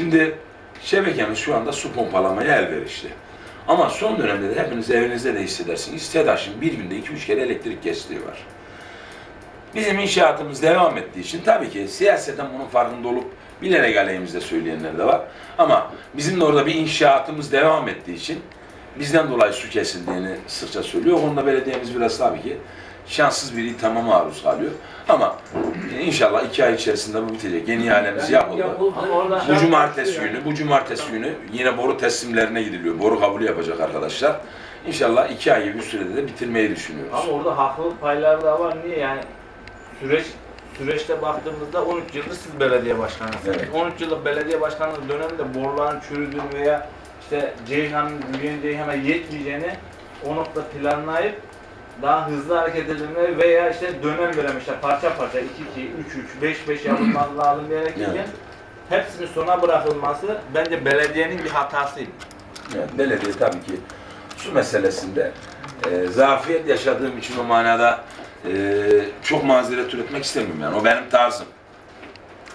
Şimdi şebekemiz şu anda su pompalamaya elverişli. Ama son dönemde de hepiniz evinizde de hissedersiniz. TEDAŞ'ın bir günde 2-3 kere elektrik kesitiği var. Bizim inşaatımız devam ettiği için tabii ki siyaseten bunun farkında olup bilerek aleyhimizde söyleyenler de var. Ama bizim de orada bir inşaatımız devam ettiği için bizden dolayı su kesildiğini sıkça söylüyor. O konuda belediyemiz biraz tabii ki şanssız bir ithama maruz kalıyor. Ama inşallah iki ay içerisinde bu bitecek. Yeni ihalemiz yapıldı. Bu cumartesi günü, bu cumartesi günü yine boru teslimlerine gidiliyor. Boru kabulü yapacak arkadaşlar. İnşallah iki ay gibi bir sürede de bitirmeyi düşünüyoruz. Ama orada haklılık payları da var. Niye yani süreç süreçte baktığımızda 13 yıldır siz belediye başkanısınız. Evet. 13 yıllık belediye başkanlığı döneminde boruların çürüdüğünü veya işte Ceyhan'ın büyüyen Ceyhan'a yetmeyeceğini o nokta planlayıp daha hızlı hareket edilmeyi veya işte dönem vermişler parça parça 2 2 3 3 5 5 yapılması lazım diyerekten Evet. hepsinin sona bırakılması bence belediyenin bir hatasıydı. Evet, belediye tabii ki su meselesinde e, zafiyet yaşadığım için o manada e, çok mazeret üretmek istemiyorum yani. O benim tarzım.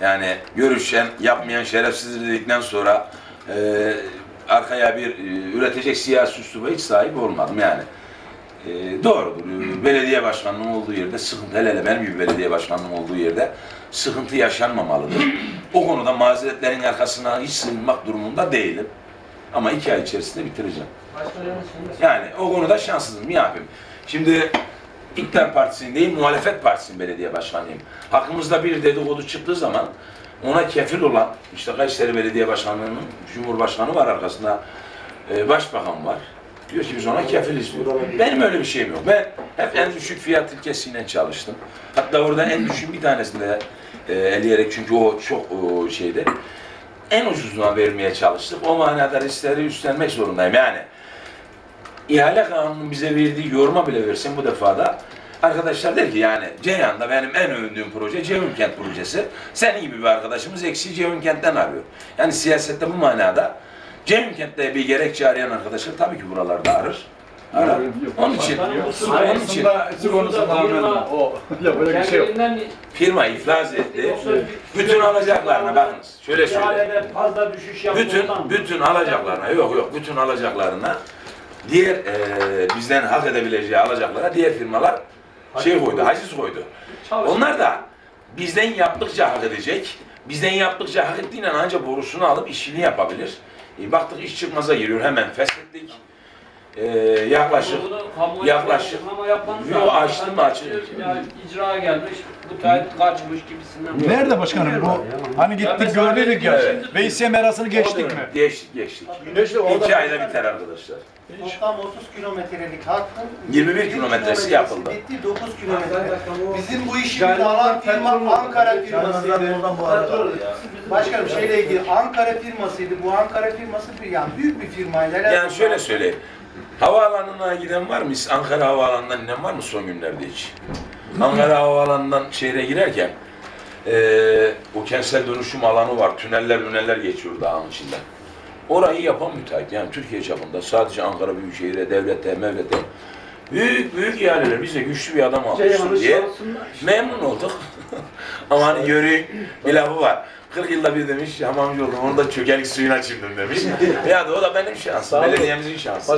Yani görüşen, yapmayan şerefsiz dedikten sonra e, arkaya bir e, üretecek siyasi üsluba hiç sahip olmadım yani. E, doğrudur. E, Belediye başkanlığım olduğu yerde sıkıntı, hele hele benim gibi belediye başkanlığım olduğu yerde sıkıntı yaşanmamalıdır. o konuda mazeretlerin arkasına hiç sığınmak durumunda değilim. Ama iki ay içerisinde bitireceğim. Yani o konuda şanssızım. Ne yapayım? Şimdi İktidar Partisi'ndeyim, muhalefet partisinin belediye başkanıyım. Hakkımızda bir dedikodu çıktığı zaman ona kefil olan, işte Kayseri Belediye Başkanlığı'nın Cumhurbaşkanı var arkasında, e, Başbakan var. Diyor ki biz ona kefiliz diyor. Benim öyle bir şeyim yok. Ben hep en düşük fiyat ilkesiyle çalıştım. Hatta orada en düşük bir tanesinde e, eleyerek çünkü o çok o, şeydi. En ucuzuna vermeye çalıştık. O manada riskleri üstlenmek zorundayım. Yani ihale kanununun bize verdiği yoruma bile versin bu defada arkadaşlar der ki yani Ceyhan'da benim en övündüğüm proje Ceyhun Kent projesi. Senin gibi bir arkadaşımız eksiği Ceyhun Kent'ten arıyor. Yani siyasette bu manada Ceyhun Kent'te bir gerekçe arayan arkadaşlar tabii ki buralarda arar. Arar. Onun için, onun için. Ya böyle bir şey yok. Firma iflas etti. Bütün alacaklarına bakınız. Şöyle söyleyeyim. Bütün bütün alacaklarına yok yok bütün alacaklarına diğer e, bizden hak edebileceği alacaklara diğer firmalar şey koydu, haciz koydu. Onlar da bizden yaptıkça hak edecek. Bizden yaptıkça hak ettiğiyle ancak borusunu alıp işini yapabilir. E, baktık iş çıkmaza giriyor hemen feshettik. E, yaklaşık yaklaşık- Yo, açtım, Yani açtım. İcra gelmiş, bu taahhüt kaçmış gibisinden. Nerede başkanım bu? Hani gittik gördük ya. Evet. Veysiye merasını geçtik mi? Geçtik geçtik. Geçtik İki ayda biter arkadaşlar. Toplam 30 kilometrelik hattın 21 kilometresi yapıldı. Bitti 9 kilometre. Bizim bu işimizi alan firma Ankara firmasıydı. Başkanım şeyle ilgili Ankara firmasıydı. Bu Ankara firması bir yani büyük bir firmaydı. Yani şöyle söyleyeyim. Havaalanına giden var mı? Ankara Havaalanı'ndan inen var mı son günlerde hiç? Ankara Havaalanı'ndan şehre girerken eee o kentsel dönüşüm alanı var. Tüneller tüneller geçiyor dağın içinden. Orayı yapan müteahhit yani Türkiye çapında sadece Ankara Büyükşehir'e, devlete, mevlete büyük büyük ihaleler bize güçlü bir adam almışsın diye memnun olduk. Ama hani yörü bir lafı var. 40 yılda bir demiş hamamcı oldum onu da çökelik suyuna çimdim demiş. ya da o da benim şansım, belediyemizin şansı.